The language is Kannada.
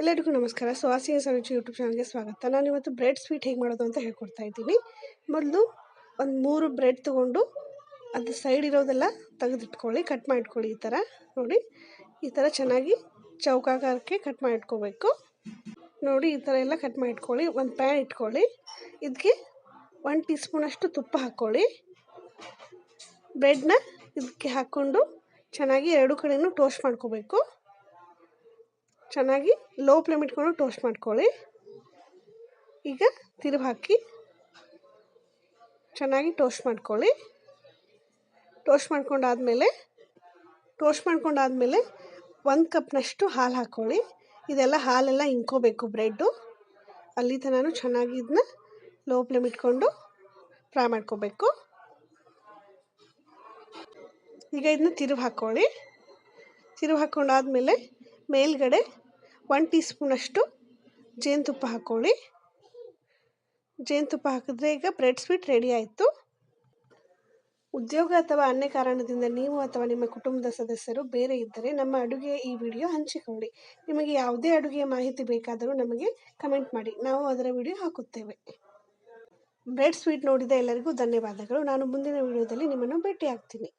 ಎಲ್ಲರಿಗೂ ನಮಸ್ಕಾರ. ಸುವಾಸಿಯ ಸರುಚಿ ಯೂಟ್ಯೂಬ್ ಚಾನಲ್ಗೆ ಸ್ವಾಗತ. ನಾನು ಇವತ್ತು ಬ್ರೆಡ್ ಸ್ವೀಟ್ ಹೇಗೆ ಮಾಡೋದು ಅಂತ ಹೇಳ್ಕೊಡ್ತಾ ಇದ್ದೀನಿ. ಮೊದಲು ಒಂದು ಮೂರು ಬ್ರೆಡ್ ತೊಗೊಂಡು ಅದು ಸೈಡ್ ಇರೋದೆಲ್ಲ ತೆಗೆದಿಟ್ಕೊಳ್ಳಿ, ಕಟ್ ಮಾಡಿಟ್ಕೊಳ್ಳಿ ಈ ಥರ ನೋಡಿ, ಈ ಥರ ಚೆನ್ನಾಗಿ ಚೌಕಾಕಾರಕ್ಕೆ ಕಟ್ ಮಾಡಿಟ್ಕೋಬೇಕು ನೋಡಿ, ಈ ಥರ ಎಲ್ಲ ಕಟ್ ಮಾಡಿಟ್ಕೊಳ್ಳಿ ಒಂದು ಪ್ಯಾನ್ ಇಟ್ಕೊಳ್ಳಿ. ಇದಕ್ಕೆ ಒನ್ ಟೀ ಸ್ಪೂನಷ್ಟು ತುಪ್ಪ ಹಾಕ್ಕೊಳ್ಳಿ. ಬ್ರೆಡ್ನ ಇದಕ್ಕೆ ಹಾಕ್ಕೊಂಡು ಚೆನ್ನಾಗಿ ಎರಡು ಕಡೆಯೂ ಟೋಸ್ಟ್ ಮಾಡ್ಕೋಬೇಕು. ಚೆನ್ನಾಗಿ ಲೋ ಫ್ಲೇಮ್ ಇಟ್ಕೊಂಡು ಟೋಸ್ಟ್ ಮಾಡ್ಕೊಳ್ಳಿ. ಈಗ ತಿರುವು ಹಾಕಿ ಚೆನ್ನಾಗಿ ಟೋಸ್ಟ್ ಮಾಡ್ಕೊಳ್ಳಿ. ಟೋಸ್ಟ್ ಮಾಡ್ಕೊಂಡಾದಮೇಲೆ ಟೋಸ್ಟ್ ಮಾಡ್ಕೊಂಡಾದಮೇಲೆ ಒಂದು ಕಪ್ನಷ್ಟು ಹಾಲು ಹಾಕ್ಕೊಳ್ಳಿ ಇದೆಲ್ಲ ಹಾಲೆಲ್ಲ ಇಂಕೋಬೇಕು ಬ್ರೆಡ್ಡು ಅಲ್ಲಿ ತನಕ ಚೆನ್ನಾಗಿ ಇದನ್ನ ಲೋ ಫ್ಲೇಮ್ ಇಟ್ಕೊಂಡು ಫ್ರೈ ಮಾಡ್ಕೋಬೇಕು. ಈಗ ಇದನ್ನ ತಿರುವು ಹಾಕ್ಕೊಳ್ಳಿ ತಿರುವು ಹಾಕ್ಕೊಂಡಾದಮೇಲೆ ಮೇಲ್ಗಡೆ ಒನ್ ಟೀ ಸ್ಪೂನಷ್ಟು ಜೇನುತುಪ್ಪ ಹಾಕ್ಕೊಳ್ಳಿ. ಜೇನುತುಪ್ಪ ಹಾಕಿದ್ರೆ ಈಗ ಬ್ರೆಡ್ ಸ್ವೀಟ್ ರೆಡಿ ಆಯಿತು. ಉದ್ಯೋಗ ಅಥವಾ ಅನ್ಯ ಕಾರಣದಿಂದ ನೀವು ಅಥವಾ ನಿಮ್ಮ ಕುಟುಂಬದ ಸದಸ್ಯರು ಬೇರೆ ಇದ್ದರೆ ನಮ್ಮ ಅಡುಗೆಯ ಈ ವಿಡಿಯೋ ಹಂಚಿಕೊಳ್ಳಿ. ನಿಮಗೆ ಯಾವುದೇ ಅಡುಗೆಯ ಮಾಹಿತಿ ಬೇಕಾದರೂ ನಮಗೆ ಕಮೆಂಟ್ ಮಾಡಿ. ನಾವು ಅದರ ವಿಡಿಯೋ ಹಾಕುತ್ತೇವೆ. ಬ್ರೆಡ್ ಸ್ವೀಟ್ ನೋಡಿದ ಎಲ್ಲರಿಗೂ ಧನ್ಯವಾದಗಳು. ನಾನು ಮುಂದಿನ ವಿಡಿಯೋದಲ್ಲಿ ನಿಮ್ಮನ್ನು ಭೇಟಿ ಆಗ್ತೀನಿ